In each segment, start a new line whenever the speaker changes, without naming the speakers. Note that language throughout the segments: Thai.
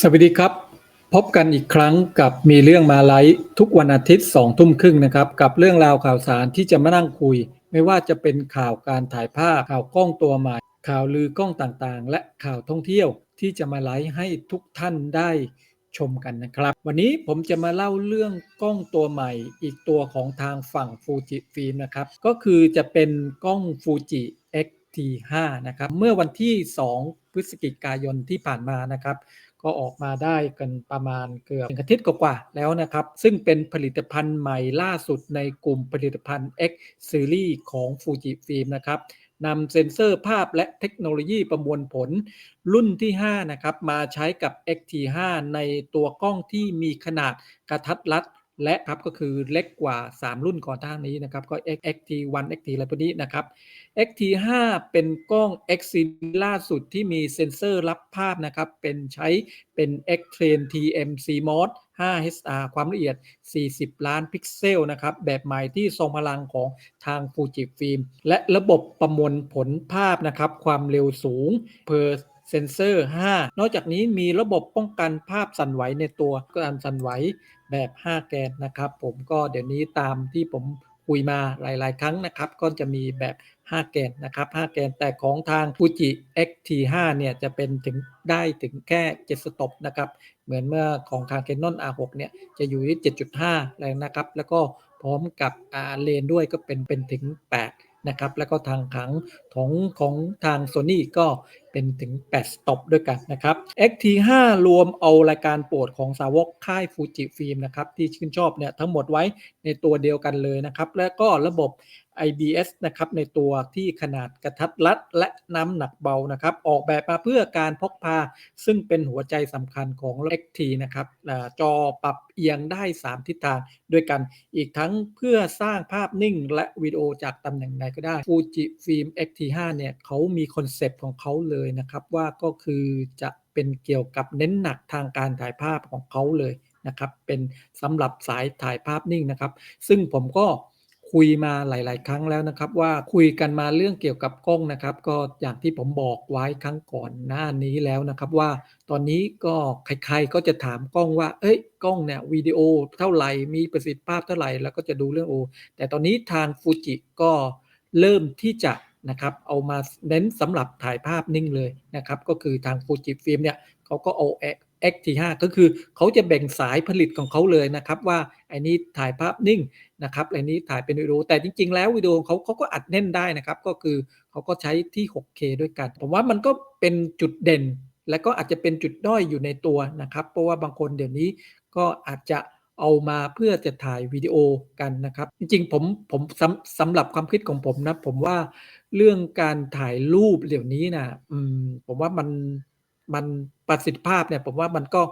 สวัสดีครับ พบกันอีกครั้งกับมีเรื่องมาไลฟ์ทุกวันอาทิตย์สองทุ่มครึ่งนะครับ กับเรื่องราวข่าวสารที่จะมานั่งคุย ไม่ว่าจะเป็นข่าวการถ่ายภาพข่าวกล้องตัวใหม่ ข่าวลือกล้องต่างๆ และข่าวท่องเที่ยวที่จะมาไลฟ์ให้ทุกท่านได้ชมกันนะครับ วันนี้ผมจะมาเล่าเรื่องกล้องตัวใหม่ อีกตัวของทางฝั่งฟูจิฟิล์มนะครับ ก็คือจะเป็นกล้องฟูจิ X-T5 นะครับ เมื่อวันที่ 2 พฤศจิกายนที่ผ่านมานะครับ ก็ออกมาได้กันประมาณเกือบหนึ่งอาทิตย์กว่าๆแล้วนะครับ ซึ่งเป็นผลิตภัณฑ์ใหม่ล่าสุดในกลุ่มผลิตภัณฑ์ X Series ของ Fujifilm นะครับนำเซ็นเซอร์ภาพและเทคโนโลยีประมวลผล รุ่นที่ 5 นะครับ มาใช้กับ X-T5 ในตัวกล้องที่มีขนาดกระทัดรัด และครับก็คือเล็กกว่า 3 รุ่นก่อนหน้านี้นะครับ ก็ XT1 XT อะไรพวกนี้นะครับ XT5 เป็นกล้อง X series ล่าสุดที่มีเซ็นเซอร์รับภาพนะครับ เป็นใช้เป็น X-Train TM CMOS 5 HDR ความละเอียด 40 ล้านพิกเซลนะครับ แบบใหม่ที่ทรงพลังของทาง Fujifilm และระบบประมวลผลภาพนะครับ ความเร็วสูง per เซนเซอร์ 5 นอกจากนี้มีระบบป้องกันภาพสั่นไหวในตัวการสั่นไหว แบบ 5 แกนนะครับ ผมก็เดี๋ยวนี้ตามที่ผมคุยมาหลาย ๆ ครั้งนะครับ ก็จะมีแบบ 5 แกนนะครับ 5 แกนแต่ของทาง Fuji X-T5 เนี่ยจะเป็นถึงได้ถึงแค่7สต็อปนะครับ เหมือนเมื่อของทาง Canon R6 เนี่ยจะอยู่ที่ 7.5แรงนะครับ แล้วก็พร้อมกับอาเลนด้วยก็เป็นเป็นถึง 8 นะครับ แล้วก็ทางขังของของทาง Sony ก็ เป็นถึง 8 สต็อปด้วยกันนะครับ XT5 รวมเอารายการโปรดของสาวกค่ายฟูจิฟิล์มนะครับที่ชื่นชอบเนี่ยทั้งหมดไว้ในตัวเดียวกันเลยนะครับ และก็ระบบ IBS นะครับในตัวที่ขนาดกระทัดรัดและน้ำหนักเบานะครับออกแบบมาเพื่อการพกพา ซึ่งเป็นหัวใจสำคัญของ XT นะครับจอปรับเอียงได้ 3 ทิศทางด้วยกันอีกทั้งเพื่อสร้างภาพนิ่งและวิดีโอจากตำแหน่งใดก็ได้ Fuji Film X-T5 เนี่ยเขามีคอนเซปต์ของเขาเลยยนะครับว่าก็คือจะเป็นเกี่ยวกับเน้นหนักทางการถ่ายภาพของเขาเลยนะครับ เป็นสำหรับสายถ่ายภาพนิ่งนะครับ ซึ่งผมก็คุยมาหลาย ๆ ครั้งแล้วนะครับ ว่าคุยกันมาเรื่องเกี่ยวกับกล้องนะครับ ก็อย่างที่ผมบอกไว้ครั้งก่อนหน้านี้แล้วนะครับ ว่าตอนนี้ก็ใคร ๆ ก็จะถามกล้องว่า เอ้ยกล้องเนี่ยวิดีโอเท่าไหร่มีประสิทธิภาพเท่าไหร่แล้วก็จะดูเรื่องโอแต่ตอนนี้ทางฟูจิก็เริ่มที่จะ นะครับ เอามาเน้นสำหรับถ่ายภาพนิ่งเลยนะครับ ก็คือทางฟูจิฟิล์มเนี่ยเขาก็เอา X-T5 ก็คือเขาจะแบ่งสายผลิตของเขาเลยนะครับ ว่าไอ้นี้ถ่ายภาพนิ่งนะครับไอ้นี้ถ่ายเป็นวิดีโอแต่จริง ๆ แล้ววิดีโอเขาเขาก็อัดแน่นได้นะครับ ก็คือเขาก็ใช้ที่ 6K ด้วยกัน ผมว่ามันก็เป็นจุดเด่น และก็อาจจะเป็นจุดด้อยอยู่ในตัวนะครับ เพราะว่าบางคนเดี๋ยวนี้ก็อาจจะเอามาเพื่อจะถ่ายวิดีโอกันนะครับ จริงๆผมผมสำสำหรับความคิดของผมนะผมว่า เรื่องการถ่ายรูปเดี๋ยวนี้นะอืมผมว่ามันมันประสิทธิภาพเนี่ยผมว่ามันก็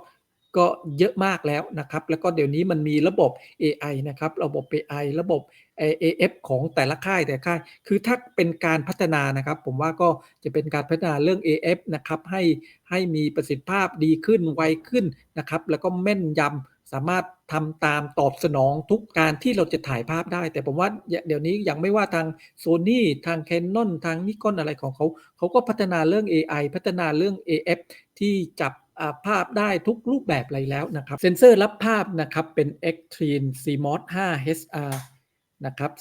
ก็เยอะมากแล้วนะครับ แล้วก็เดี๋ยวนี้มันมีระบบ AI นะครับ ระบบ AI ระบบ AF ของแต่ละค่ายแต่ละค่าย คือถ้าเป็นการพัฒนานะครับ ผมว่าก็จะเป็นการพัฒนาเรื่อง AF นะครับ ให้ให้มีประสิทธิภาพดีขึ้นไวขึ้นนะครับ แล้วก็แม่นยำ สามารถทำตามตอบสนองทุกการที่เราจะถ่ายภาพได้ แต่ผมว่าเดี๋ยวนี้ยังไม่ว่าทาง Sony ทาง Canon ทาง Nikon อะไรของเขาเขาก็พัฒนาเรื่อง AI พัฒนาเรื่อง AF ที่จับภาพได้ทุกรูปแบบเลยแล้วนะครับ เซ็นเซอร์รับภาพนะครับเป็น Extreme CMOS 5HR นะครับ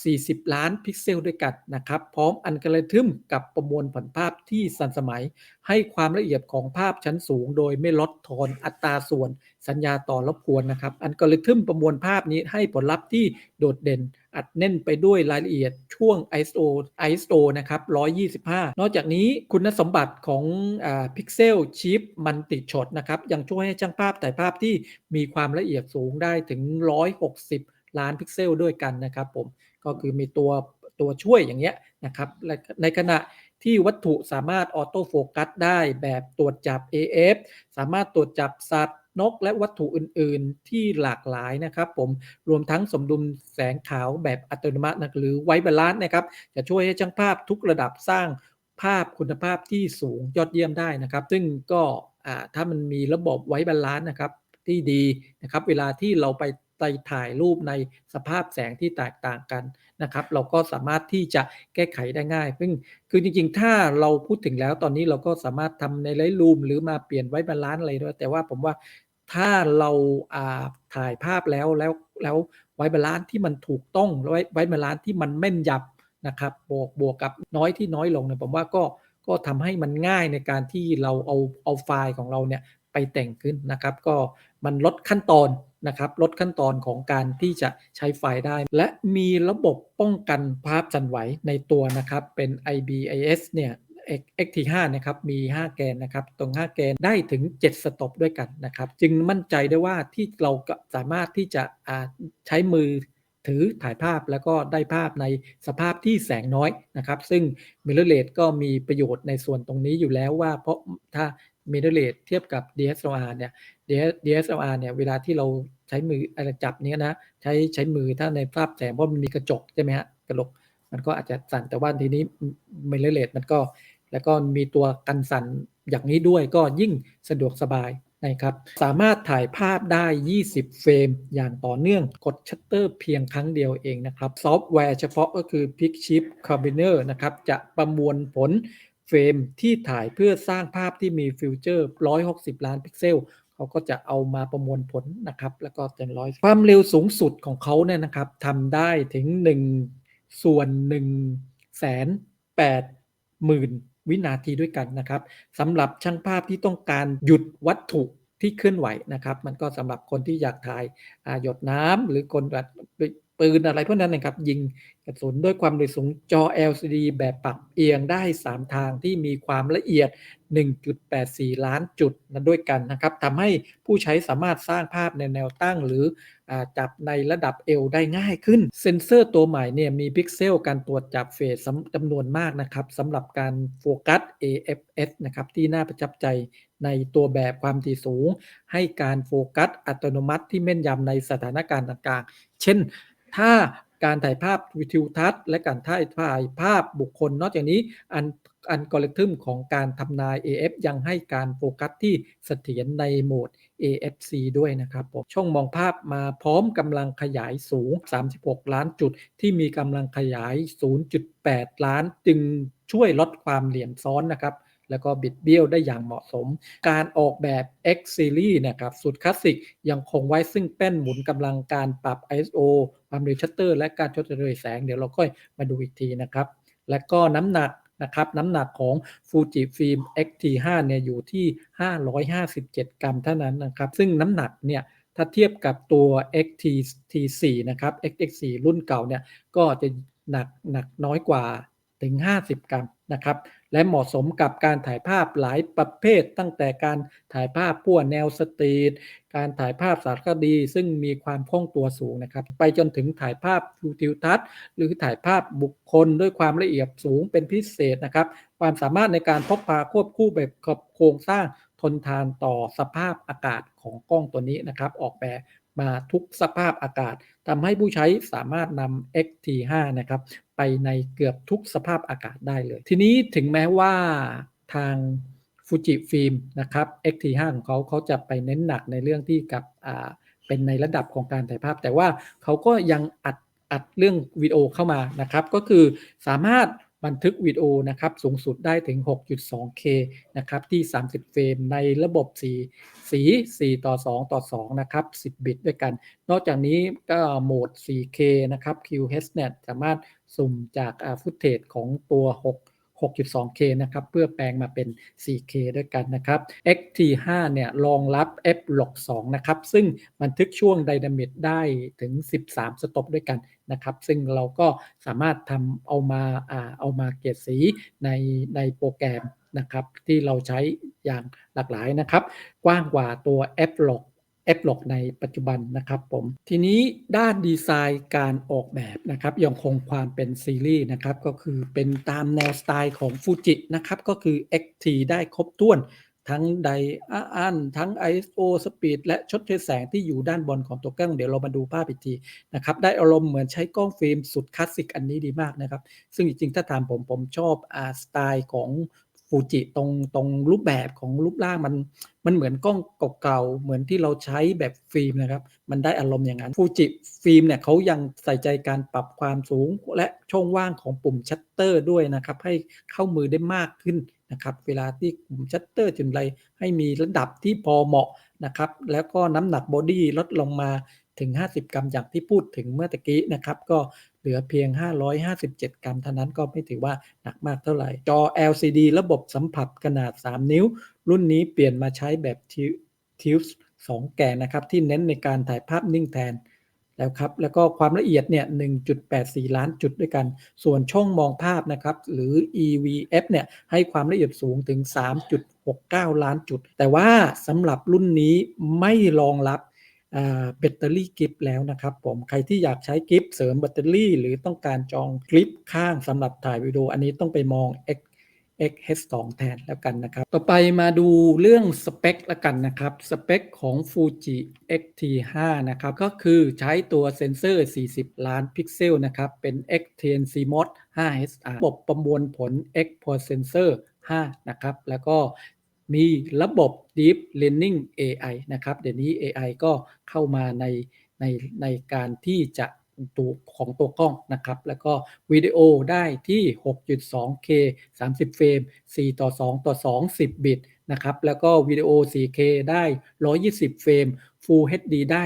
40 ล้านพิกเซลด้วยกันนะครับ พร้อมอัลกริทึมกับประมวลผลภาพที่สันสมัย ให้ความละเอียดของภาพชั้นสูง โดยไม่ลดทอนอัตราส่วนสัญญาต่อรบกวนนะครับ อัลกริทึมประมวลภาพนี้ให้ผลลัพธ์ที่โดดเด่น อัดแน่นไปด้วยรายละเอียดช่วง ISO ISO นะครับ 125 นอกจากนี้คุณสมบัติของอ่า Pixel Chip Multi Shot นะครับ ยังช่วยให้ช่างภาพถ่ายภาพที่มีความละเอียดสูงได้ถึง 160 ล้านพิกเซลด้วยกันนะครับผมก็คือมีตัวตัวช่วยอย่างเงี้ยนะครับในขณะที่วัตถุสามารถออโต้โฟกัสได้แบบตรวจจับ AF สามารถตรวจจับสัตว์นกและวัตถุอื่น ๆ ที่หลากหลายนะครับผมรวมทั้งสมดุลแสงขาวแบบอัตโนมัตินะหรือไวบาลานซ์นะครับ จะช่วยให้ช่างภาพทุกระดับสร้างภาพคุณภาพที่สูงยอดเยี่ยมได้นะครับ ซึ่งก็ถ้ามันมีระบบไวบาลานซ์นะครับที่ดีนะครับ เวลาที่เราไป ไปถ่ายรูปในสภาพแสงที่แตกต่างกันนะครับ เราก็สามารถที่จะแก้ไขได้ง่ายซึ่งคือจริงๆ ถ้าเราพูดถึงแล้วตอนนี้เราก็สามารถทำในไลท์รูมหรือมาเปลี่ยนไว้บาลานซ์อะไรด้วย แต่ว่าผมว่าถ้าเราถ่ายภาพแล้วแล้วแล้วไว้บาลานซ์ที่มันถูกต้องไว้ไว้บาลานซ์ที่มันแม่นยำนะครับบวกบวกกับน้อยที่น้อยลงเนี่ยผมว่าก็ก็ทำให้มันง่ายในการที่เราเอาเอาไฟล์ของเราเนี่ยไปแต่งขึ้นนะครับ ก็มันลดขั้นตอน นะครับลดขั้นตอนของการที่จะใช้ไฟล์ได้ และมีระบบป้องกันภาพสั่นไหวในตัวนะครับเป็น IBIS เนี่ย XT5 นะครับมี 5 แกนนะครับตรง 5 แกนได้ถึง 7 สต็อปด้วยกันนะครับจึงมั่นใจได้ว่าที่เราสามารถที่จะใช้มือถือถ่ายภาพแล้วก็ได้ภาพในสภาพที่แสงน้อยนะครับ ซึ่ง Mirror Rate ก็มีประโยชน์ในส่วนตรงนี้อยู่แล้วว่า เพราะถ้า Mirror Rate เทียบกับ DSLR เนี่ย DSLR เนี่ยเวลาที่เราใช้มืออะไรจับเนี้ยนะใช้ใช้มือถ้าในภาพแสงเพราะมันมีกระจกใช่ไหมฮะกระจกมันก็อาจจะสั่นแต่ว่าทีนี้ Mirror Rate มันก็ แล้วก็มีตัวกันสั่นอย่างนี้ด้วยก็ยิ่งสะดวกสบายนะครับสามารถถ่ายภาพได้ 20 เฟรม อย่างต่อเนื่องกดชัตเตอร์เพียงครั้งเดียวเองนะครับ ซอฟต์แวร์เฉพาะก็คือ PicShift Combiner นะครับ จะประมวลผล เฟรมที่ถ่ายเพื่อสร้างภาพที่มีฟิวเจอร์ 160 ล้านพิกเซลเขาก็จะเอามาประมวลผลนะครับ แล้วก็เต็มร้อยความเร็วสูงสุดของเขาเนี่ยนะครับทำได้ถึง 1 ส่วน1แสน8หมื่นวินาทีด้วยกันนะครับสำหรับช่างภาพที่ต้องการหยุดวัตถุที่เคลื่อนไหวนะครับ มันก็สำหรับคนที่อยากถ่ายหยดน้ำหรือคนแบบ ปืนอะไรพวกนั้นนะครับ ยิงกระสุนด้วยความเร็วสูงจอ LCD แบบปรับเอียงได้ 3 ทางที่มีความละเอียด 1.84 ล้านจุดนั้นด้วยกันนะครับทำให้ผู้ใช้สามารถสร้างภาพในแนวตั้งหรือจับในระดับเอวได้ง่ายขึ้น เซนเซอร์ตัวใหม่เนี่ยมีพิกเซลการตรวจจับเฟสจำนวนมากนะครับสำหรับการโฟกัส AFS นะครับที่น่าประทับใจในตัวแบบความถี่สูง ให้การโฟกัสอัตโนมัติที่แม่นยำในสถานการณ์ต่างๆ เช่น ถ้าการถ่ายภาพวิทิวทัศน์ และการถ่ายถ่ายภาพบุคคล นอกจากนี้อันอัลกอริทึมของการทำนาย AF ยังให้การโฟกัสที่เสถียรในโหมด AFC ด้วยนะครับผมช่องมองภาพมาพร้อมกำลังขยายสูง 36 ล้านจุด ที่มีกำลังขยาย 0.8 ล้าน จึงช่วยลดความเหลี่ยมซ้อนนะครับ แล้วก็บิดเบี้ยวได้อย่างเหมาะสม การออกแบบ X Series นะครับสุดคลาสสิกยังคงไว้ซึ่งแป้นหมุนกำลังการปรับ ISO ความเร็วชัตเตอร์ และการชดเชยแสงเดี๋ยวเราค่อยมาดูอีกทีนะครับ และก็น้ำหนักนะครับน้ำหนักของ Fuji Film X-T5 เนี่ยอยู่ที่ 557 กรัมเท่านั้นนะครับ ซึ่งน้ำหนักเนี่ยถ้าเทียบกับตัว XT4 นะครับ XX4 รุ่นเก่าเนี่ยก็จะหนักหนักน้อยกว่าถึง 50 กรัมนะครับ และเหมาะสมกับการถ่ายภาพหลายประเภท ตั้งแต่การถ่ายภาพพวกแนวสตรีทการถ่ายภาพสารคดี ซึ่งมีความคล่องตัวสูงนะครับ ไปจนถึงถ่ายภาพทิวทัศน์ หรือถ่ายภาพบุคคลด้วยความละเอียดสูงเป็นพิเศษนะครับ ความสามารถในการพกพาควบคู่แบบโครงสร้างทนทานต่อสภาพอากาศของกล้องตัวนี้นะครับ ออกแบบ มาทุกสภาพอากาศทำให้ผู้ใช้สามารถนำ XT5 นะครับไปในเกือบทุกสภาพอากาศได้เลย ทีนี้ถึงแม้ว่าทางฟูจิฟิล์มนะครับ XT5 ของเขาเขาจะไปเน้นหนักในเรื่องที่กับอ่าเป็นในระดับของการถ่ายภาพ แต่ว่าเขาก็ยังอัดอัดเรื่องวิดีโอเข้ามานะครับ ก็คือสามารถ บันทึกวิดีโอนะครับสูงสุดได้ถึง 6.2K นะครับที่ 30 เฟรมในระบบสีสี 4 ต่อ 2 ต่อ 2 นะครับ 10 บิตด้วยกัน นอกจากนี้ก็โหมด 4K นะครับ QH เนี่ยสามารถสุ่มจากฟุตเทจของตัว 6 6.2K นะครับ เพื่อแปลงมาเป็น 4K ด้วยกันนะครับ XT5 เนี่ยรองรับ f l o g 2นะครับ ซึ่งบันทึกช่วงไดนามิกได้ถึง 13 สต็อปด้วยกันนะครับ ซึ่งเราก็สามารถทำเอามาอ่าเอามาเกียรสีในในโปรแกรมนะครับที่เราใช้อย่างหลากหลายนะครับ กว้างกว่าตัว f l o g แอปหลอกในปัจจุบันนะครับผม ทีนี้ด้านดีไซน์การออกแบบนะครับยังคงความเป็นซีรีส์นะครับก็คือเป็นตามแนวสไตล์ของฟูจินะครับก็คือ XT ได้ครบถ้วนทั้งไดอันทั้ง ISO Speed และชดเชยแสงที่อยู่ด้านบนของตัวกล้อง เดี๋ยวเรามาดูภาพอีกทีนะครับ ได้อารมณ์เหมือนใช้กล้องฟิล์มสุดคลาสสิกอันนี้ดีมากนะครับ ซึ่งจริงๆ ถ้าถามผมผมชอบอาสไตล์ของ ฟูจิตรงตรงรูปแบบของรูปร่างมันมันเหมือนกล้องเก่าๆเหมือนที่เราใช้แบบฟิล์มนะครับ มันได้อารมณ์อย่างนั้นฟูจิฟิล์มเนี่ยเขายังใส่ใจการปรับความสูงและช่องว่างของปุ่มชัตเตอร์ด้วยนะครับ ให้เข้ามือได้มากขึ้นนะครับ เวลาที่ปุ่มชัตเตอร์จุดไรให้มีระดับที่พอเหมาะนะครับ แล้วก็น้ำหนักบอดี้ลดลงมาถึง 50 กรัมอย่างที่พูดถึงเมื่อตะกี้นะครับ ก็ เหลือเพียง 557 กรัมเท่านั้นก็ไม่ถือว่าหนักมากเท่าไหร่ จอ LCD ระบบสัมผัสขนาด 3 นิ้ว รุ่นนี้เปลี่ยนมาใช้แบบทิวส์2แกนนะครับที่เน้นในการถ่ายภาพนิ่งแทนแล้วครับแล้วก็ความละเอียดเนี่ย 1.84 ล้านจุดด้วยกัน ส่วนช่องมองภาพนะครับ หรือ EVF เนี่ย ให้ความละเอียดสูงถึง 3.69 ล้านจุด แต่ว่าสำหรับรุ่นนี้ไม่รองรับ แบตเตอรี่กิฟแล้วนะครับผมใครที่อยากใช้กิฟเสริมแบตเตอรี่ หรือต้องการจองคลิปข้างสำหรับถ่ายวิดีโออันนี้ต้องไปมอง X XH2 แทนแล้วกันนะครับ ต่อไปมาดูเรื่องสเปคแล้วกันนะครับ สเปคของ Fuji X-T5 นะครับ ก็คือใช้ตัวเซนเซอร์ 40 ล้านพิกเซลนะครับ เป็น X10 CMOS 5SR ระบบประมวลผล X Pro Sensor 5 นะครับ แล้วก็ มีระบบ Deep Learning AI นะครับ เดี๋ยวนี้ AI ก็เข้ามาในในในการที่จะตัวของตัวกล้องนะครับ แล้วก็วิดีโอได้ที่ 6.2K 30 เฟรม 4 ต่อ 2 ต่อ 2 10 บิตนะครับ แล้วก็วิดีโอ 4K ได้ 120 เฟรม Full HD ได้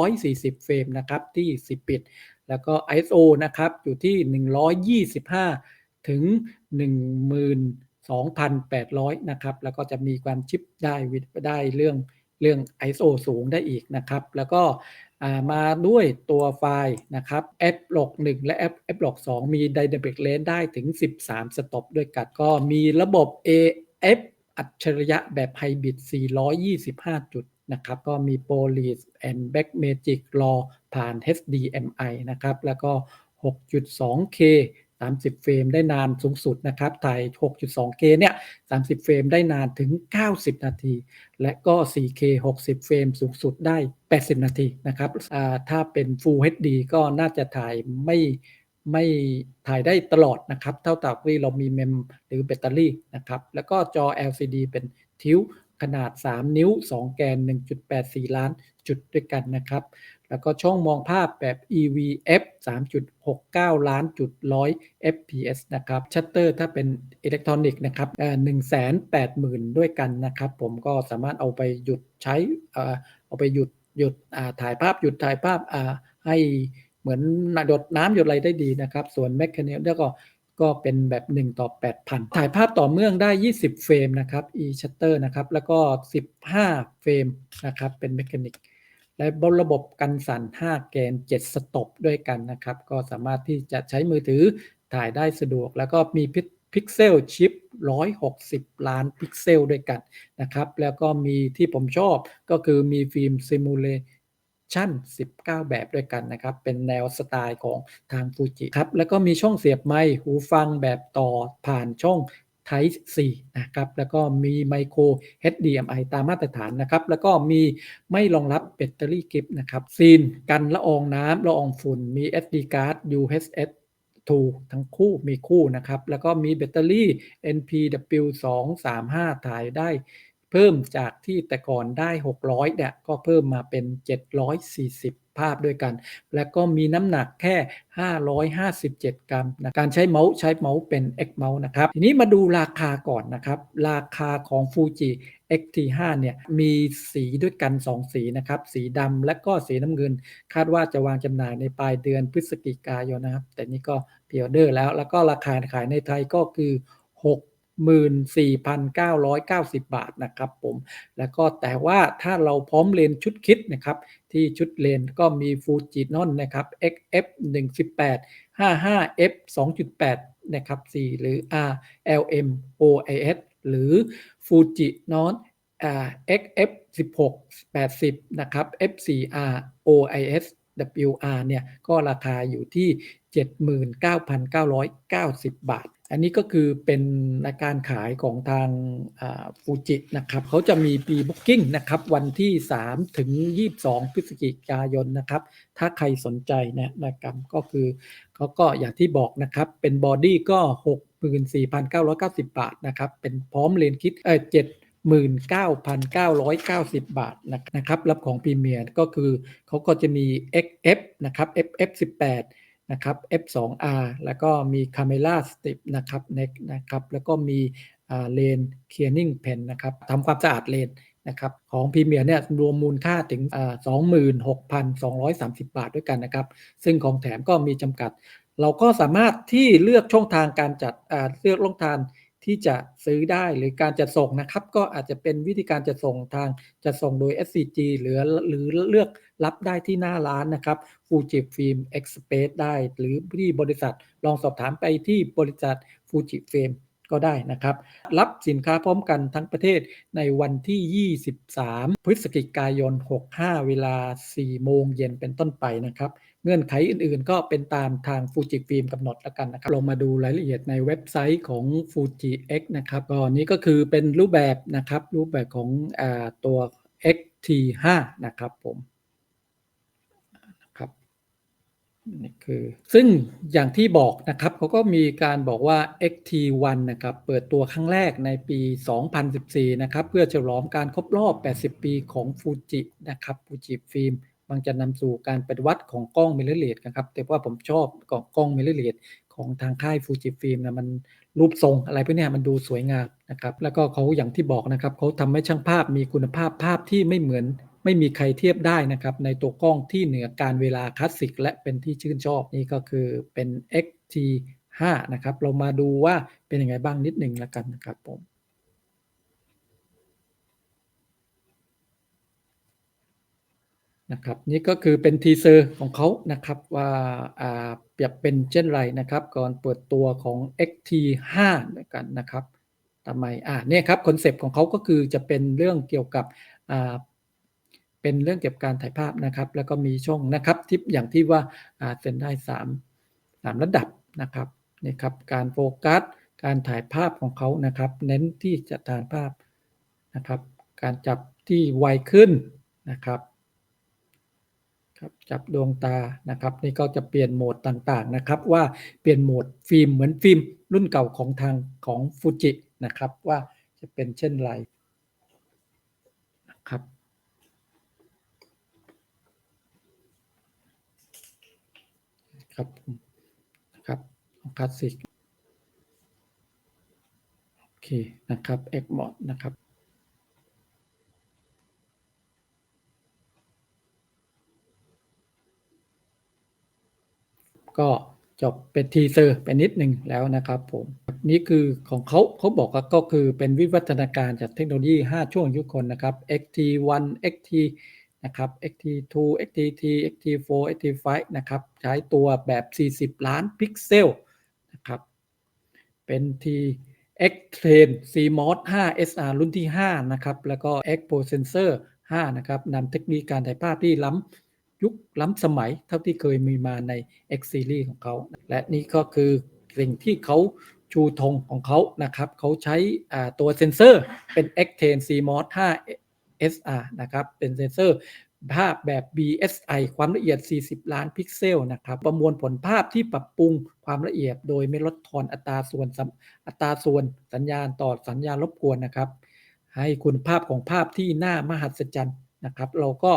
240 เฟรมนะครับ ที่ 10 บิต แล้วก็ ISO นะครับ อยู่ที่ 125 ถึง 1 0 0 0 2,800 นะครับ แล้วก็จะมีความชิปได้ได้เรื่องเรื่อง ISO สูงได้อีกนะครับ แล้วก็มาด้วยตัวไฟล์นะครับ f l o g 1และ f l o g 2มี Dynamic Range ได้ถึง 13 สต็อปด้วยกันก็มีระบบ AF อัจฉริยะแบบไฮบริด 425 จุดนะครับ ก็มี Police and Back Magic Raw ผ่าน HDMI นะครับ แล้วก็ 6.2K 30 เฟรมได้นานสูงสุดนะครับ ถ่าย 6.2K เนี่ย 30 เฟรมได้นานถึง 90 นาที และก็ 4K 60 เฟรมสูงสุดได้ 80 นาทีนะครับ ถ้าเป็น Full HD ก็น่าจะถ่ายไม่ไม่ถ่ายได้ตลอดนะครับ เท่ากับที่เรามีเมมหรือแบตเตอรี่นะครับ แล้วก็จอ LCD เป็นทิวขนาด 3 นิ้ว 2 แกน 1.84 ล้านจุดด้วยกันนะครับ แล้วก็ช่องมองภาพแบบ EVF 3.69 ล้านจุด100 fps นะครับ ชัตเตอร์ถ้าเป็นอิเล็กทรอนิกส์นะครับ1 8 0 0 0 0ด้วยกันนะครับ ผมก็สามารถเอาไปหยุดใช้ เอาไปหยุดหยุดถ่ายภาพหยุดถ่ายภาพให้เหมือนหยดน้ำหยดอะไรได้ดีนะครับ ส่วนแมคคานิแล้วก็ก็เป็นแบบ 1 ต่อ 8,000 ถ่ายภาพต่อเนื่องได้ 20 เฟรมนะครับ e shutter นะครับ แล้วก็ 15 เฟรมนะครับ เป็นเมคานิก และบนระบบกันสั่น5แกน7สต็อปด้วยกันนะครับ ก็สามารถที่จะใช้มือถือถ่ายได้สะดวก แล้วก็มีพิกเซลชิป 160 ล้านพิกเซลด้วยกันนะครับ แล้วก็มีที่ผมชอบก็คือมีฟิล์มซิมูเลชั่น 19 แบบด้วยกันนะครับ เป็นแนวสไตล์ของทางฟูจิครับ แล้วก็มีช่องเสียบไมค์หูฟังแบบต่อผ่านช่อง Type C นะครับแล้วก็มีไมโคร HDMI ตามมาตรฐานนะครับแล้วก็มีไม่รองรับแบตเตอรี่กิฟต์นะครับซีนกันละอองน้ำละอองฝุ่นมี SD card UHS 2ทั้งคู่มีคู่นะครับ แล้วก็มีแบตเตอรี่ NPW 235 ถ่ายได้เพิ่มจากที่แต่ก่อนได้ 600เนี่ยก็เพิ่มมาเป็น 740 ภาพด้วยกัน และก็มีน้ำหนักแค่ 557 กรัมนะการใช้เมาส์ใช้เมาส์เป็น X เมาส์นะครับ ทีนี้มาดูราคาก่อนนะครับ ราคาของ Fuji X-T5 เนี่ยมีสีด้วยกัน 2 สีนะครับ สีดำและก็สีน้ำเงิน คาดว่าจะวางจำหน่ายในปลายเดือนพฤศจิกายนนะครับ แต่นี่ก็พรีออเดอร์แล้ว แล้วก็ราคาขายในไทยก็คือ 6 14,990 บาทนะครับผม แล้วก็แต่ว่าถ้าเราพร้อมเลนชุดคิดนะครับที่ชุดเลนก็มีฟูจินอนนะครับ XF 118 55 F 2.8 นะครับ 4 หรือ R LM OIS หรือฟูจินอน XF 16 80 นะครับ F4R OIS WR เนี่ยก็ราคาอยู่ที่ 79,990 บาท อันนี้ก็คือเป็นราการขายของทางฟูจินะครับเขาจะมีปีบุ๊กิ้งนะครับวันที่ 3 ถึง 22 พฤศจิกายนนะครับ ถ้าใครสนใจนะนะครับก็คือเขาก็อย่างที่บอกนะครับ เป็นบอดี้ก็74,990 บาทนะครับ เป็นพร้อมเลนคิดเออ79,990 บาทนะครับรับของพรีเมียร์ก็คือเขาก็จะมี XF นะครับ FF 18 นะครับ F2R แล้วก็มี Camera Strip นะครับ Neck นะครับ แล้วก็มีเลน Cleaning Pen นะครับทำความสะอาดเลนนะครับของพรีเมียร์เนี่ยรวมมูลค่าถึง 26,230 บาทด้วยกันนะครับ ซึ่งของแถมก็มีจำกัด เราก็สามารถที่เลือกช่องทางการจัดเลือกช่องทาง ที่จะซื้อได้หรือการจัดส่งนะครับ ก็อาจจะเป็นวิธีการจัดส่งทางจัดส่งโดย SCG หรือหรือเลือกรับได้ที่หน้าร้านนะครับฟูจิฟิล์มเอ็กซ์เพรสได้ หรือที่บริษัทลองสอบถามไปที่บริษัทฟูจิฟิล์มก็ได้นะครับ รับสินค้าพร้อมกันทั้งประเทศในวันที่ 23 พฤศจิกายน 65 เวลา 4 โมงเย็นเป็นต้นไปนะครับ เงื่อนไขอื่นๆ ก็เป็นตามทางฟูจิฟิล์มกำหนดแล้วกันนะครับลงมาดูรายละเอียดในเว็บไซต์ของ Fuji X นะครับก็นี้ก็คือเป็นรูปแบบนะครับ รูปแบบของอตัว XT5 นะครับผมนี่คือซึ่งอย่างที่บอกนะครับเขาก็มีการบอกว่า XT1 นะครับเปิดตัวครั้งแรกในปี 2014 นะครับ เพื่อฉลองการครบรอบ 80 ปีของฟูจินะครับฟูจิฟิล์ม มันจะนำสู่การปฏิวัติของกล้องมิเรเลสนะครับแต่ว่าผมชอบกล้องกล้องมิเรเลสของทางค่ายฟูจิฟิล์มนะมันรูปทรงอะไรพวกนี้มันดูสวยงามนะครับแล้วก็เขาอย่างที่บอกนะครับเขาทำให้ช่างภาพมีคุณภาพภาพที่ไม่เหมือนไม่มีใครเทียบได้นะครับในตัวกล้องที่เหนือการเวลาคลาสสิกและเป็นที่ชื่นชอบนี่ก็คือเป็น XT5 นะครับเรามาดูว่าเป็นยังไงบ้างนิดหนึ่งแล้วกันนะครับผม นะครับนี่ก็คือเป็นทีเซอร์ของเขานะครับว่าอ่าเปรียบเป็นเช่นไรนะครับ ก่อนเปิดตัวของ XT5 ด้วยกันนะครับทำไมอ่าเนี่ยครับคอนเซปต์ของเขาก็คือจะเป็นเรื่องเกี่ยวกับอ่าเป็นเรื่องเก็บการถ่ายภาพนะครับ แล้วก็มีช่องนะครับทิปอย่างที่ว่าอ่าเซ็นได้3 3ระดับนะครับนี่ครับการโฟกัสการถ่ายภาพของเขานะครับ เน้นที่จะถ่ายภาพนะครับ การจับที่ไวขึ้นนะครับ ครับจับดวงตานะครับนี่ก็จะเปลี่ยนโหมดต่างๆนะครับ ว่าเปลี่ยนโหมดฟิล์มเหมือนฟิล์มรุ่นเก่าของทางของฟูจินะครับ ว่าจะเป็นเช่นไรนะครับครับนะครับคลาสสิกโอเคนะครับเอ็กมอดนะครับ ก็จบเป็นทีเซอร์ไปนิดหนึ่งแล้วนะครับผมนี่คือของเขาเขาบอกว่าก็คือเป็นวิวัฒนาการจากเทคโนโลยี 5 ช่วงยุคคนนะครับ XT1 XT นะครับ XT2 XT3 XT4 XT5 นะครับ ใช้ตัวแบบ 40 ล้านพิกเซลนะครับ เป็น T X Train CMOS 5 SR รุ่นที่ 5 นะครับ แล้วก็ X Pro Sensor 5 นะครับนำเทคนิคการถ่ายภาพที่ล้ำ ยุคล้ำสมัยเท่าที่เคยมีมาใน X Series ของเขา และนี่ก็คือสิ่งที่เขาชูธงของเขานะครับเขาใช้ตัวเซนเซอร์เป็น X Train CMOS 5 SR นะครับเป็นเซนเซอร์ภาพแบบ BSI ความละเอียด 40 ล้านพิกเซลนะครับ ประมวลผลภาพที่ปรับปรุงความละเอียด โดยไม่ลดทอนอัตราส่วนอัตราส่วนสัญญาณต่อสัญญาณรบกวนนะครับ ให้คุณภาพของภาพที่น่ามหัศจรรย์ นะครับ เราก็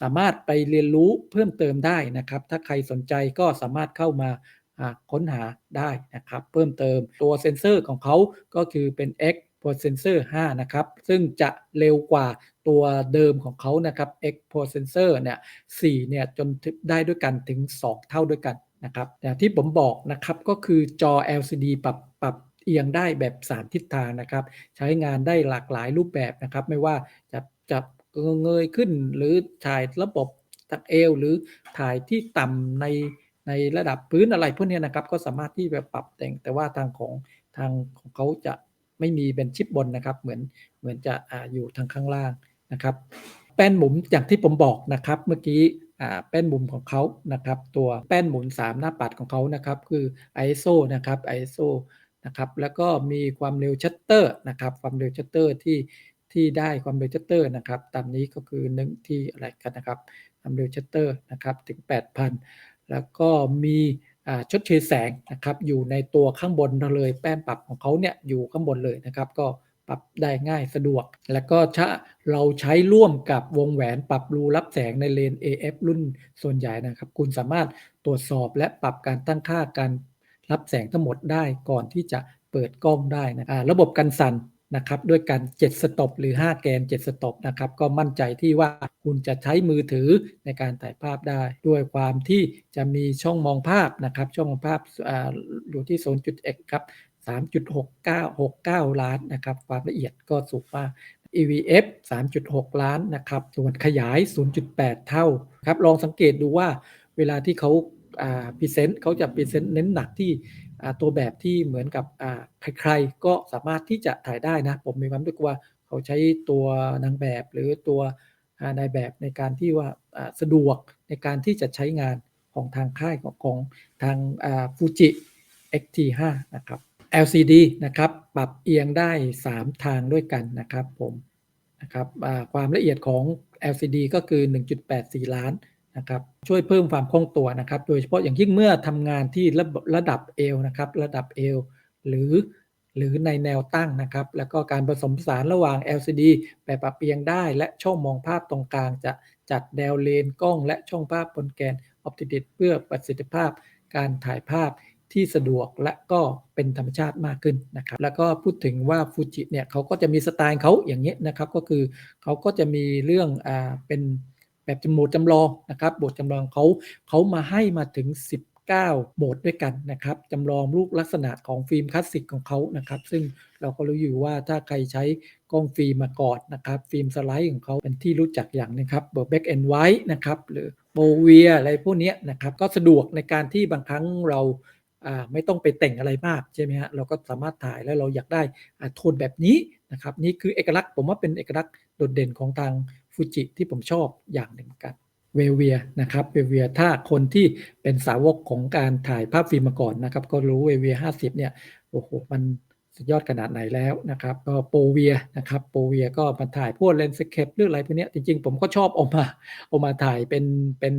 สามารถไปเรียนรู้เพิ่มเติมได้นะครับ ถ้าใครสนใจก็สามารถเข้ามาค้นหาได้นะครับ เพิ่มเติมตัวเซนเซอร์ของเขาก็คือเป็น X p o s e n s o r 5นะครับ ซึ่งจะเร็วกว่าตัวเดิมของเขานะครับ X p o s e n s o r เนี่ย4เนี่ยจนได้ด้วยกันถึง 2 เท่าด้วยกันนะครับอย่างที่ผมบอกนะครับก็คือจอ LCD ปรับปรับเอียงได้แบบ 3 ทิศทางนะครับ ใช้งานได้หลากหลายรูปแบบนะครับ ไม่ว่าจะจะ เงยขึ้น หรือถ่ายระบบตักเอวหรือถ่ายที่ต่ำในในระดับพื้นอะไรพวกนี้นะครับ ก็สามารถที่จะปรับแต่งแต่ว่าทางของทางของเขาจะไม่มีเป็นชิปบนนะครับ เหมือนเหมือนจะออยู่ทางข้างล่างนะครับแป้นหมุนอย่างที่ผมบอกนะครับ เมื่อกี้แป้นหมุนของเขานะครับ ตัวแป้นหมุน 3 หน้าปัดของเขานะครับ คือ ISO นะครับ ISO นะครับแล้วก็มีความเร็วชัตเตอร์นะครับ ความเร็วชัตเตอร์ที่ ที่ได้ความเร็วชัตเตอร์นะครับตามนี้ก็คือหนึ่งที่อะไรกันนะครับความเร็วชัตเตอร์นะครับถึง 8,000 แล้วก็มีชดเชยแสงนะครับอยู่ในตัวข้างบนเลยแป้นปรับของเขาเนี่ยอยู่ข้างบนเลยนะครับ ก็ปรับได้ง่ายสะดวก แล้วก็ถ้าเราใช้ร่วมกับวงแหวนปรับรูรับแสงในเลน AF รุ่นส่วนใหญ่นะครับ คุณสามารถตรวจสอบและปรับการตั้งค่าการรับแสงทั้งหมดได้ก่อนที่จะเปิดกล้องได้นะอ่าระบบกันสั่น นะครับด้วยกัน7สต็อปหรือ 5 แกน 7 สต็อปนะครับก็มั่นใจที่ว่าคุณจะใช้มือถือในการถ่ายภาพได้ ด้วยความที่จะมีช่องมองภาพนะครับช่องมองภาพออยู่ที่0.1ครับ 3.6969 ล้านนะครับความละเอียดก็สูงมาก EVF 3.6 ล้านนะครับส่วนขยาย 0.8 เท่าครับลองสังเกตดูว่าเวลาที่เขาพรีเซนต์เขาจะพรีเซนต์เน้นหนักที่ ตัวแบบที่เหมือนกับใครๆ ก็สามารถที่จะถ่ายได้นะ ผมมีความรู้สึกว่าเขาใช้ตัวนางแบบหรือตัวนายแบบในการที่ว่าสะดวกในการที่จะใช้งานของทางค่ายของของทางฟูจิ XT5 นะครับ LCD นะครับ ปรับเอียงได้ 3 ทางด้วยกันนะครับผมนะครับความละเอียดของ LCD ก็คือ 1.84 ล้าน นะครับช่วยเพิ่มความคล่องตัวนะครับ โดยเฉพาะอย่างยิ่งเมื่อทำงานที่ระระดับเอวนะครับ ระดับเอวหรือหรือในแนวตั้งนะครับ แล้วก็การผสมผสานระหว่าง LCD แบบปรับเอียงได้ และช่องมองภาพตรงกลาง จะจัดแนวเลนกล้อง และช่องภาพบนแกนออปติดิสเพื่อประสิทธิภาพ การถ่ายภาพที่สะดวกและก็เป็นธรรมชาติมากขึ้นนะครับ แล้วก็พูดถึงว่าฟูจิเนี่ยเขาก็จะมีสไตล์เขาอย่างนี้นะครับ ก็คือเขาก็จะมีเรื่องอ่าเป็น แบบจำโหมดจำลองนะครับบทจำลองเขาเขามาให้มาถึง 19โหมดด้วยกันนะครับจำลองรูปลักษณะของฟิล์มคลาสสิกของเขานะครับ ซึ่งเราก็รู้อยู่ว่าถ้าใครใช้กล้องฟิล์มมาก่อนนะครับ ฟิล์มสไลด์ของเขาเป็นที่รู้จักอย่างนะครับเบอร์แบ็กแอนด์ไวท์นะครับหรือโบเวียอะไรพวกนี้นะครับ ก็สะดวกในการที่บางครั้งเราไม่ต้องไปแต่งอะไรมากใช่ไหมฮะเราก็สามารถถ่ายแล้วเราอยากได้โทนแบบนี้นะครับนี่คือเอกลักษณ์ผมว่าเป็นเอกลักษณ์โดดเด่นของทาง ฟูจิที่ผมชอบอย่างหนึ่งกันเวเวียนะครับเวเวียถ้าคนที่เป็นสาวกของการถ่ายภาพฟิล์มมาก่อนนะครับก็รู้เวเวีย50เนี่ยโอ้โหมันสุดยอดขนาดไหนแล้วนะครับก็โปเวียนะครับโปเวียก็มาถ่ายพวกเลนส์เคปหรืออะไรพวกนี้จริงๆ ผมก็ชอบเอามาเอามาถ่ายเป็นเป็น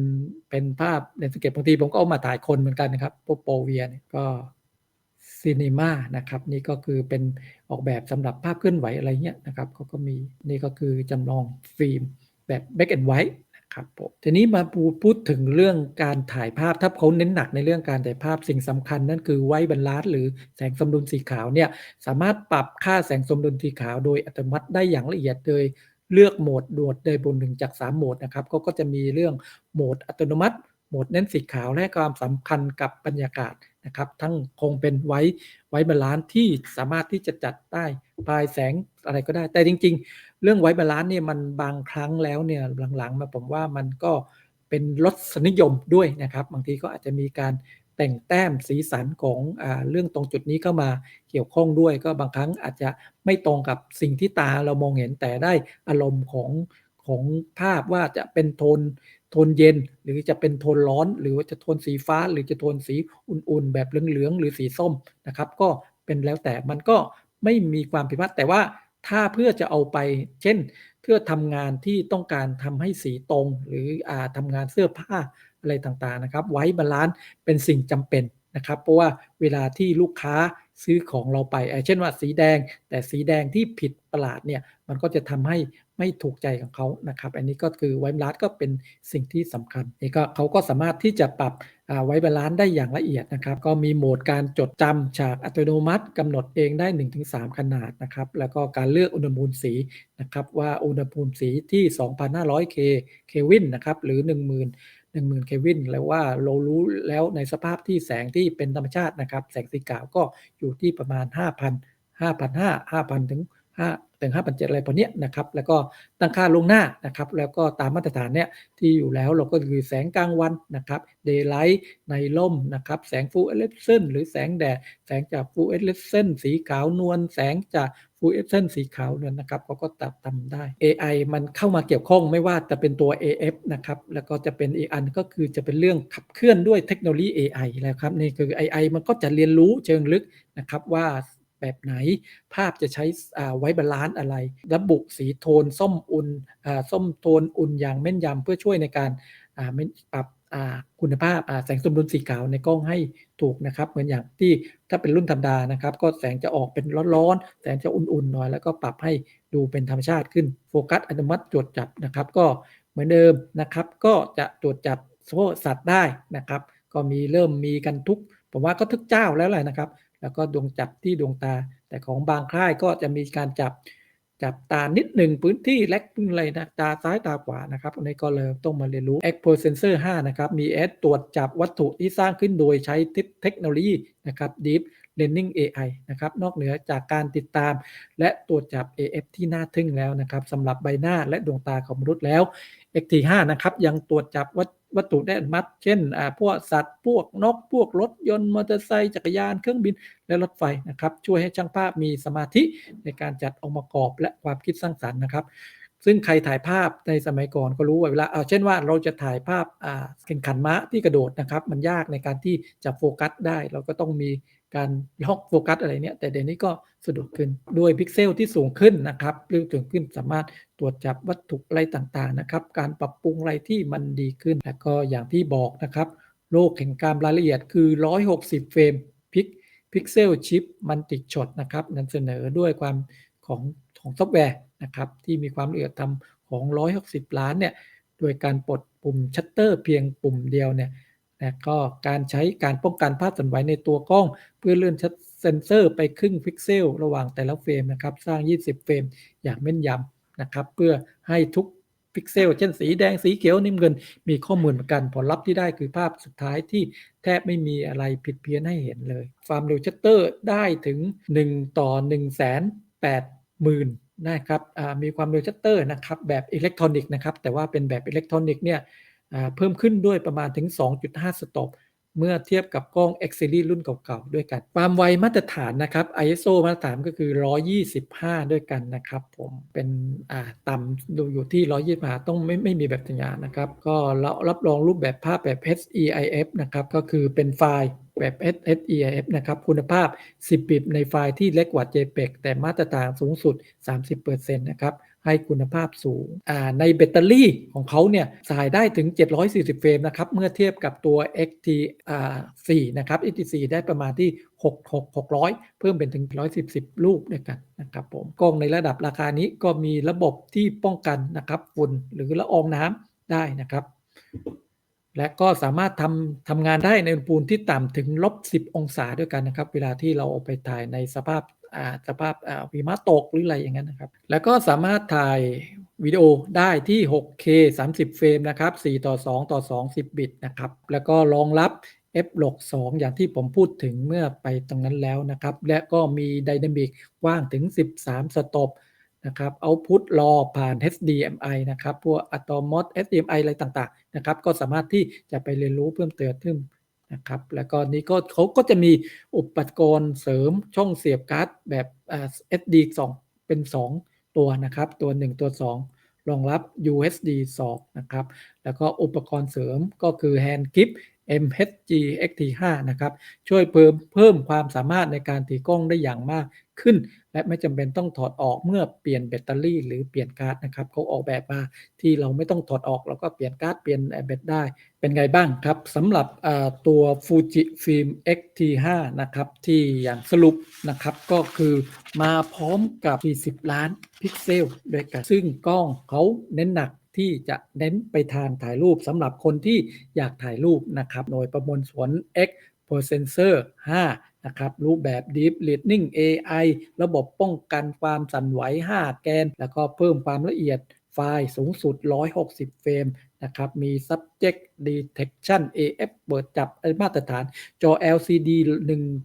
เป็นภาพเลนส์เคปบางทีผมก็เอามาถ่ายคนเหมือนกันนะครับพวกโปเวียก็ ซีนีมานะครับนี่ก็คือเป็นออกแบบสำหรับภาพเคลื่อนไหวอะไรเงี้ยนะครับเขาก็มีนี่ก็คือจำลองฟิล์มแบบแบ็กแอนด์ไวท์ครับผมทีนี้มาพูดถึงเรื่องการถ่ายภาพถ้าเขาเน้นหนักในเรื่องการถ่ายภาพสิ่งสำคัญนั่นคือไวบรรลัหรือแสงสมดุลสีขาวเนี่ยสามารถปรับค่าแสงสมดุลสีขาวโดยอัตโนมัติได้อย่างละเอียดโดยเลือกโหมดโหมดใดบนหนึ่งจาก 3 โหมดนะครับก็ก็จะมีเรื่องโหมดอัตโนมัติ มดเน้นสีขาวและความสำคัญกับบรรยากาศนะครับ ทั้งคงเป็นไว้ไว้บาลานซ์ที่สามารถที่จะจัดได้ปลายแสงอะไรก็ได้ แต่จริง ๆ เรื่องไว้บาลานซ์เนี่ยมันบางครั้งแล้วเนี่ยหลังๆ มาผมว่ามันก็เป็นรสนิยมด้วยนะครับ บางทีก็อาจจะมีการแต่งแต้มสีสันของอเรื่องตรงจุดนี้เข้ามาเกี่ยวข้องด้วย ก็บางครั้งอาจจะไม่ตรงกับสิ่งที่ตาเรามองเห็นแต่ได้อารมณ์ของของภาพว่าจะเป็นโทน โทนเย็น หรือจะเป็นโทนร้อน หรือว่าจะโทนสีฟ้า หรือจะโทนสีอุ่นๆ แบบเหลืองๆ หรือสีส้มนะครับ ก็เป็นแล้วแต่มันก็ไม่มีความผิดพลาดแต่ว่าถ้าเพื่อจะเอาไป เช่น เพื่อทำงานที่ต้องการทำให้สีตรง หรืออาทำงานเสื้อผ้าอะไรต่างๆนะครับ ไว้บาลานซ์เป็นสิ่งจำเป็นนะครับ เพราะว่าเวลาที่ลูกค้าซื้อของเราไป เช่นว่าสีแดง แต่สีแดงที่ผิดประหลาดเนี่ย มันก็จะทำให้ ไม่ถูกใจของเขานะครับ อันนี้ก็คือไวบาลานก็เป็นสิ่งที่สำคัญนี่ก็เขาก็สามารถที่จะปรับไวบาลานได้อย่างละเอียดนะครับ ก็มีโหมดการจดจำฉากอัตโนมัติกำหนดเองได้ 1-3 ขนาดนะครับ แล้วก็การเลือกอุณหภูมิสีนะครับว่าอุณหภูมิสีที่ 2,500เคเควินนะครับหรือ 10,000 10,000 เควินแล้วว่าเรารู้แล้วในสภาพที่แสงที่เป็นธรรมชาตินะครับ แสงสีขาวก็อยู่ที่ประมาณ 5,000 5,500 5,000 ถึง5 ถึง5,700อะไรพวกนี้นะครับแล้วก็ตั้งค่าลงหน้านะครับแล้วก็ตามมาตรฐานเนี่ยที่อยู่แล้วเราก็คือแสงกลางวันนะครับเดย์ไลท์ในร่มนะครับแสงฟูลเอเลเซนหรือแสงแดดแสงจากฟูลเอเลเซนสีขาวนวลแสงจากฟูลเอเลเซนสีขาวนวลนะครับเขาก็ตัดทำได้ AI มันเข้ามาเกี่ยวข้องไม่ว่าจะเป็นตัว AF นะครับแล้วก็จะเป็นอีกอันก็คือจะเป็นเรื่องขับเคลื่อนด้วยเทคโนโลยี AI แล้วครับนี่คือ AI มันก็จะเรียนรู้เชิงลึกนะครับว่า แบบไหน ภาพจะใช้ไว้บาลานซ์อะไร ระบุสีโทนส้มอุ่นส้มโทนอุ่นอย่างแม่นยำเพื่อช่วยในการปรับคุณภาพแสงสมดุลสีขาวในกล้องให้ถูกนะครับ เหมือนอย่างที่ถ้าเป็นรุ่นธรรมดานะครับ ก็แสงจะออกเป็นร้อนๆแสงจะอุ่นๆหน่อย แล้วก็ปรับให้ดูเป็นธรรมชาติขึ้นโฟกัสอัตโนมัติตรวจจับนะครับ ก็เหมือนเดิมนะครับ ก็จะตรวจจับสัตว์ได้นะครับ ก็มีเริ่มมีกันทุก ผมว่าก็ทุกเจ้าแล้วแหละนะครับ แล้วก็ดวงจับที่ดวงตา แต่ของบางค่ายก็จะมีการจับจับตานิดหนึ่งพื้นที่เล็กอะไรนะตาซ้ายตาขวานะครับอันก็เลยต้องมาเรียนรู้ Expo Sensor 5 นะครับ มีแอดตรวจจับวัตถุที่สร้างขึ้นโดยใช้เทคโนโลยีนะครับ Deep Learning AI นะครับ นอกเหนือจากการติดตาม และตรวจจับ AF ที่น่าทึ่งแล้วนะครับสำหรับใบหน้าและดวงตาของมนุษย์แล้ว XT5 นะครับยังตรวจจับวัต วัตถุได้อัตโนมัติ เช่นพวกสัตว์พวกนกพวกรถยนต์มอเตอร์ไซค์จักรยานเครื่องบินและรถไฟนะครับ ช่วยให้ช่างภาพมีสมาธิในการจัดองค์ประกอบและความคิดสร้างสรรค์นะครับซึ่งใครถ่ายภาพในสมัยก่อนก็รู้ว่าเวลาเอาเช่นว่าเราจะถ่ายภาพแข่งขันม้าที่กระโดดนะครับ มันยากในการที่จะโฟกัสได้ เราก็ต้องมี การล็อกโฟกัสอะไรเนี่ยแต่เดี๋ยวนี้ก็สะดวกขึ้นด้วยพิกเซลที่สูงขึ้นนะครับหรือสูงขึ้นสามารถตรวจจับวัตถุอะไรต่างๆนะครับ การปรับปรุงอะไรที่มันดีขึ้น และก็อย่างที่บอกนะครับโลกแห่งการรายละเอียดคือ 160 เฟรมพิกพิกเซลชิปมันติช็อตนะครับนำเสนอด้วยความของของซอฟต์แวร์นะครับที่มีความละเอียดทำของ 160 ล้านเนี่ยโดยการปลดปุ่มชัตเตอร์เพียงปุ่มเดียวเนี่ยะก็การใช้การป้องกันภาพสั่นไหวในตัวกล้อง เพื่อเลื่อนเซนเซอร์ไปครึ่งพิกเซล ระหว่างแต่ละเฟรมนะครับ สร้าง 20 เฟรมอย่างแม่นยำนะครับ เพื่อให้ทุกพิกเซล เช่นสีแดงสีเขียวนิ่มเงิน มีข้อมูลเหมือนกันผลลัพธ์ที่ได้คือภาพสุดท้ายที่แทบไม่มีอะไรผิดเพี้ยนให้เห็นเลย ความเร็วชัตเตอร์ได้ถึง 1 ต่อ 1 8 0 0 0 0นะครับมีความเร็วชัตเตอร์นะครับแบบอิเล็กทรอนิกส์นะครับแต่ว่าเป็นแบบอิเล็กทรอนิกส์เนี่ย เพิ่มขึ้นด้วยประมาณถึง 2.5 สต็อปเมื่อเทียบกับกล้อง X Series รุ่นเก่าๆ ด้วยกัน ความไวมาตรฐานนะครับ ISO มาตรฐานก็คือ 125 ด้วยกันนะครับผมเป็นต่ำดูอยู่ที่ 125 ต้องไม่ไม่มีแบบสัญญานะครับ ก็รับรองรูปแบบภาพแบบ HEIF นะครับ ก็คือเป็นไฟล์ แบบ HEIF นะครับ คุณภาพ 10 บิตในไฟล์ที่เล็กกว่า JPEG แต่มาตรฐานสูงสุด 30%นะครับให้คุณภาพสูง ในแบตเตอรี่ของเขาเนี่ยสายได้ถึง 740 เฟรมนะครับ เมื่อเทียบกับตัว XT4 นะครับ XT4 ได้ประมาณที่ 6 600 เพิ่มเป็นถึง 110 ลูกด้วยกันนะครับผม กล้องในระดับราคานี้ก็มีระบบที่ป้องกันนะครับฝุ่นหรือละอองน้ำได้นะครับ และก็สามารถทำทำงานได้ในอุณหภูมิที่ต่ำถึงลบ 10 องศาด้วยกันนะครับ เวลาที่เราเอาไปถ่ายในสภาพสภาพวิมะตกหรืออะไรอย่างนั้นนะครับ แล้วก็สามารถถ่ายวิดีโอได้ที่ 6K 30 เฟรมนะครับ 4 ต่อ 2 ต่อ 2 10 บิตนะครับ แล้วก็รองรับ f ลก2อย่างที่ผมพูดถึงเมื่อไปตรงนั้นแล้วนะครับ และก็มีไดนามิกกว้างถึง 13 สต็อปนะครับเอาพุทรอผ่าน HDMI นะครับ พวก Atomos HDMI อะไรต่างๆ นะครับก็สามารถที่จะไปเรียนรู้เพิ่มเติมขึ้นนะครับแล้วก็นี้ก็เขาก็จะมีอุปกรณ์เสริมช่องเสียบการ์ดแบบ SD 2 เป็น 2 ตัวนะครับตัว 1 ตัว 2 รองรับ USD 2 นะครับ แล้วก็อุปกรณ์เสริมก็คือ Hand Grip MHG XT5 นะครับช่วยเพิ่มเพิ่มความสามารถในการตีกล้องได้อย่างมากขึ้น และไม่จำเป็นต้องถอดออกเมื่อเปลี่ยนแบตเตอรี่หรือเปลี่ยนการ์ดนะครับเขาออกแบบมาที่เราไม่ต้องถอดออกเราก็เปลี่ยนการ์ดเปลี่ยนแบตได้ เป็นไงบ้างครับสำหรับตัว Fuji Film XT5 นะครับที่อย่างสรุปนะครับก็คือมาพร้อมกับ 40 ล้านพิกเซลด้วยกันซึ่งกล้องเขาเน้นหนัก ที่จะเน้นไปทางถ่ายรูปสำหรับคนที่อยากถ่ายรูปนะครับ โดยประมวลผล X Pro s e n s o r 5นะครับ รูปแบบ Deep Learning AI ระบบป้องกันความสั่นไหว 5 แกน แล้วก็เพิ่มความละเอียดไฟล์สูงสุด 160 เฟรมนะครับ มี Subject Detection AF เปิดจับมาตรฐาน จอ LCD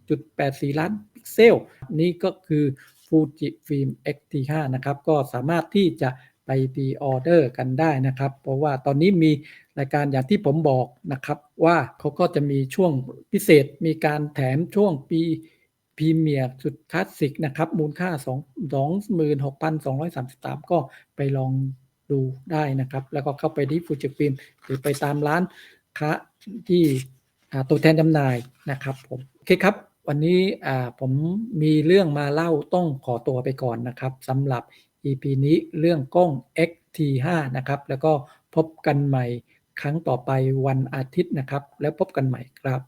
1.84 ล้านพิกเซล นี่ก็คือ Fujifilm X-T5 นะครับ ก็สามารถที่จะ ไปดีออเดอร์กันได้นะครับ เพราะว่าตอนนี้มีรายการอย่างที่ผมบอกนะครับ ว่าเขาก็จะมีช่วงพิเศษมีการแถมช่วงปีพรีเมียร์สุดคลาสสิกนะครับ มูลค่า 2 26,233 ก็ไปลองดูได้นะครับ แล้วก็เข้าไปที่ฟูจิฟิล์มหรือไปตามร้านค้าที่ตัวแทนจำหน่ายนะครับผมโอเคครับ วันนี้ผมมีเรื่องมาเล่าต้องขอตัวไปก่อนนะครับสำหรับ EP นี้เรื่องกล้อง XT5 นะครับ แล้วก็พบกันใหม่ครั้งต่อไปวันอาทิตย์นะครับ แล้วพบกันใหม่ครับ